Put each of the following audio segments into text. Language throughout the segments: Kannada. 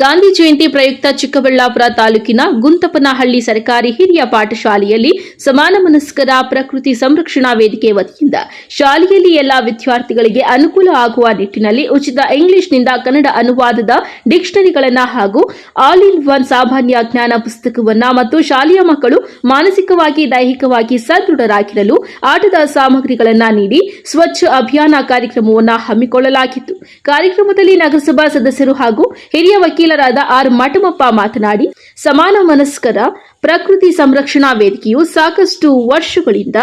ಗಾಂಧಿ ಜಯಂತಿ ಪ್ರಯುಕ್ತ ಚಿಕ್ಕಬಳ್ಳಾಪುರ ತಾಲೂಕಿನ ಗುಂತಪನಹಳ್ಳಿ ಸರ್ಕಾರಿ ಹಿರಿಯ ಪಾಠಶಾಲೆಯಲ್ಲಿ ಸಮಾನ ಮನಸ್ಕರ ಪ್ರಕೃತಿ ಸಂರಕ್ಷಣಾ ವೇದಿಕೆ ವತಿಯಿಂದ ಶಾಲೆಯಲ್ಲಿ ಎಲ್ಲಾ ವಿದ್ಯಾರ್ಥಿಗಳಿಗೆ ಅನುಕೂಲ ಆಗುವ ನಿಟ್ಟಿನಲ್ಲಿ ಉಚಿತ ಇಂಗ್ಲಿಷ್ನಿಂದ ಕನ್ನಡ ಅನುವಾದದ ಡಿಕ್ಷನರಿಗಳನ್ನು ಹಾಗೂ ಆಲ್ ಇನ್ ಒನ್ ಸಾಮಾನ್ಯ ಜ್ಞಾನ ಪುಸ್ತಕವನ್ನ ಮತ್ತು ಶಾಲೆಯ ಮಕ್ಕಳು ಮಾನಸಿಕವಾಗಿ, ದೈಹಿಕವಾಗಿ ಸದೃಢರಾಗಿರಲು ಆಟದ ಸಾಮಗ್ರಿಗಳನ್ನು ನೀಡಿ ಸ್ವಚ್ಛ ಅಭಿಯಾನ ಕಾರ್ಯಕ್ರಮವನ್ನು ಹಮ್ಮಿಕೊಳ್ಳಲಾಗಿತ್ತು. ಕಾರ್ಯಕ್ರಮದಲ್ಲಿ ನಗರಸಭಾ ಸದಸ್ಯರು ಹಾಗೂ ಹಿರಿಯ ವಕೀಲರಾದ ಆರ್ ಮಠಮಪ್ಪ ಮಾತನಾಡಿ, ಸಮಾನ ಮನಸ್ಕರ ಪ್ರಕೃತಿ ಸಂರಕ್ಷಣಾ ವೇದಿಕೆಯು ಸಾಕಷ್ಟು ವರ್ಷಗಳಿಂದ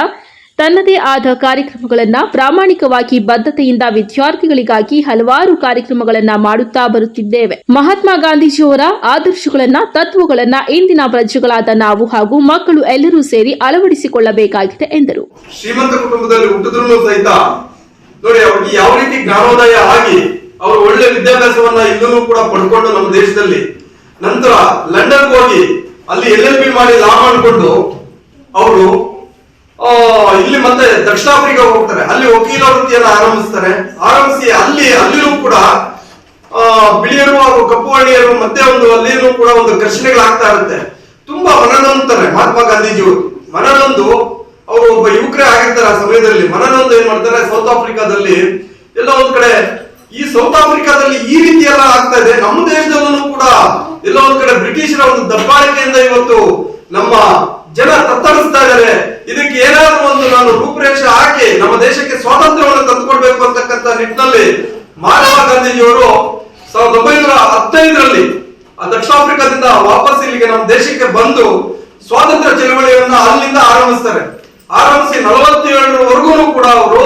ತನ್ನದೇ ಆದ ಕಾರ್ಯಕ್ರಮಗಳನ್ನು ಪ್ರಾಮಾಣಿಕವಾಗಿ ಬದ್ಧತೆಯಿಂದ ವಿದ್ಯಾರ್ಥಿಗಳಿಗಾಗಿ ಹಲವಾರು ಕಾರ್ಯಕ್ರಮಗಳನ್ನು ಮಾಡುತ್ತಾ ಬರುತ್ತಿದ್ದೇವೆ. ಮಹಾತ್ಮ ಗಾಂಧೀಜಿಯವರ ಆದರ್ಶಗಳನ್ನ, ತತ್ವಗಳನ್ನ ಇಂದಿನ ಪ್ರಜೆಗಳಾದ ನಾವು ಹಾಗೂ ಮಕ್ಕಳು ಎಲ್ಲರೂ ಸೇರಿ ಅಳವಡಿಸಿಕೊಳ್ಳಬೇಕಾಗಿದೆ ಎಂದರು. ಶ್ರೀಮಂತ ಕುಟುಂಬದಲ್ಲಿ ಸಹಿತ ನೋಡಿ ಯಾವ ರೀತಿ ಜ್ಞಾನೋದಯ ಆಗಿ ಅವರು ಒಳ್ಳೆ ವಿದ್ಯಾಭ್ಯಾಸವನ್ನ ಇಲ್ಲೂ ಕೂಡ ಪಡ್ಕೊಂಡು ನಮ್ಮ ದೇಶದಲ್ಲಿ. ನಂತರ ಲಂಡನ್ ಹೋಗಿ ಅಲ್ಲಿ ಎಲ್ ಎಲ್ ಬಿ ಮಾಡಿ ಲಾ ಮಾಡಿಕೊಂಡು ಅವರು ಇಲ್ಲಿ ಮತ್ತೆ ದಕ್ಷಿಣ ಆಫ್ರಿಕಾ ಹೋಗ್ತಾರೆ. ಅಲ್ಲಿ ವಕೀಲ ವೃತ್ತಿಯನ್ನು ಆರಂಭಿಸ್ತಾರೆ. ಆರಂಭಿಸಿ ಅಲ್ಲಿ ಅಲ್ಲಿಯೂ ಕೂಡ ಬಿಳಿಯರು ಹಾಗೂ ಕಪ್ಪು ಹಳ್ಳಿಯರು ಮತ್ತೆ ಒಂದು ಅಲ್ಲಿನೂ ಕೂಡ ಒಂದು ಘರ್ಷಣೆಗಳಾಗ್ತಾ ಇರುತ್ತೆ. ತುಂಬಾ ಮನನೊಂದ್ತಾರೆ ಮಹಾತ್ಮ ಗಾಂಧೀಜಿಯವರು. ಮನನೊಂದು, ಅವರು ಒಬ್ಬ ಯುವಕರೇ ಆಗಿರ್ತಾರೆ ಆ ಸಮಯದಲ್ಲಿ. ಮನನೊಂದು ಏನ್ ಮಾಡ್ತಾರೆ? ಸೌತ್ ಆಫ್ರಿಕಾದಲ್ಲಿ ಎಲ್ಲ ಒಂದ್ ಕಡೆ ಈ ಸೌತ್ ಆಫ್ರಿಕಾದಲ್ಲಿ ಈ ರೀತಿ ಎಲ್ಲ ಆಗ್ತಾ ಇದೆ. ನಮ್ಮ ದೇಶದಲ್ಲೂ ಕೂಡ ಎಲ್ಲ ಒಂದ್ ಕಡೆ ಬ್ರಿಟಿಷರ ಒಂದು ದಬ್ಬಾಳಿಕೆಯಿಂದ ಇವತ್ತು ನಮ್ಮ ಜನ ತತ್ತರಿಸ್ತಾ ಇದ್ದಾರೆ. ಇದಕ್ಕೆ ಏನಾದ್ರೂ ಒಂದು ನಾನು ರೂಪರೇಷೆ ಹಾಕಿ ನಮ್ಮ ದೇಶಕ್ಕೆ ಸ್ವಾತಂತ್ರ್ಯವನ್ನು ತಂದುಕೊಡ್ಬೇಕು ಅಂತಕ್ಕಂತ ನಿಟ್ಟಿನಲ್ಲಿ ಮಹಾತ್ಮ ಗಾಂಧೀಜಿಯವರು ಸಾವಿರದ ಒಂಬೈನೂರ ಹತ್ತೈದರಲ್ಲಿ ಆ ದಕ್ಷಿಣ ಆಫ್ರಿಕಾದಿಂದ ವಾಪಸ್ ಇಲ್ಲಿಗೆ ನಮ್ಮ ದೇಶಕ್ಕೆ ಬಂದು ಸ್ವಾತಂತ್ರ್ಯ ಚಳವಳಿಯನ್ನ ಅಲ್ಲಿಂದ ಆರಂಭಿಸ್ತಾರೆ. ಆರಂಭಿಸಿ ನಲವತ್ತೇಳರವರೆಗೂ ಕೂಡ ಅವರು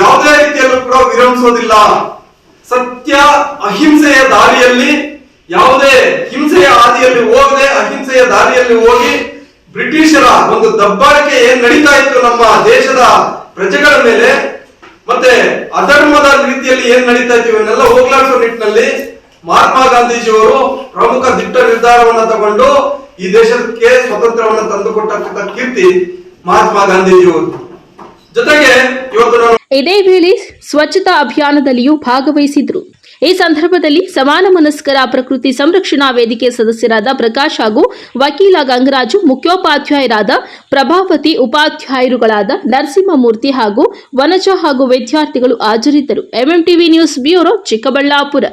ಯಾವುದೇ ರೀತಿಯಲ್ಲೂ ಕೂಡ ವಿರಮಿಸೋದಿಲ್ಲ. ಸತ್ಯ ಅಹಿಂಸೆಯ ದಾರಿಯಲ್ಲಿ, ಯಾವುದೇ ಹಿಂಸೆಯ ಹಾದಿಯಲ್ಲಿ ಹೋಗದೆ ಅಹಿಂಸೆಯ ದಾರಿಯಲ್ಲಿ ಹೋಗಿ ಬ್ರಿಟಿಷರ ಒಂದು ದಬ್ಬಾಳಿಕೆ ಏನ್ ನಡೀತಾ ಇತ್ತು ನಮ್ಮ ದೇಶದ ಪ್ರಜೆಗಳ ಮೇಲೆ, ಮತ್ತೆ ಅಧರ್ಮದ ರೀತಿಯಲ್ಲಿ ಏನ್ ನಡೀತಾ ಇತ್ತು ಇವನ್ನೆಲ್ಲ ಹೋಗ್ಲಾಡಿಸೋ ನಿಟ್ಟಿನಲ್ಲಿ ಮಹಾತ್ಮ ಗಾಂಧೀಜಿಯವರು ಪ್ರಮುಖ ದಿಟ್ಟ ನಿರ್ಧಾರವನ್ನ ತಗೊಂಡು ಈ ದೇಶಕ್ಕೆ ಸ್ವತಂತ್ರವನ್ನ ತಂದುಕೊಟ್ಟಂತ ಕೀರ್ತಿ ಮಹಾತ್ಮ ಗಾಂಧೀಜಿಯವರು ಜೊತೆಗೆ ಇದೇ ವೇಳೆ ಸ್ವಚ್ಛತಾ ಅಭಿಯಾನದಲ್ಲಿಯೂ ಭಾಗವಹಿಸಿದ್ರು. ಈ ಸಂದರ್ಭದಲ್ಲಿ ಸಮಾನ ಮನಸ್ಕರ ಪ್ರಕೃತಿ ಸಂರಕ್ಷಣಾ ವೇದಿಕೆ ಸದಸ್ಯರಾದ ಪ್ರಕಾಶ್ ಹಾಗೂ ವಕೀಲ ಗಂಗರಾಜು, ಮುಖ್ಯೋಪಾಧ್ಯಾಯರಾದ ಪ್ರಭಾವತಿ ಉಪಾಧ್ಯಾಯರುಗಳಾದ ನರಸಿಂಹಮೂರ್ತಿ ಹಾಗೂ ವನಜ ಹಾಗೂ ವಿದ್ಯಾರ್ಥಿಗಳು ಹಾಜರಿದ್ದರು. MMTV news bureau Chikkaballapur.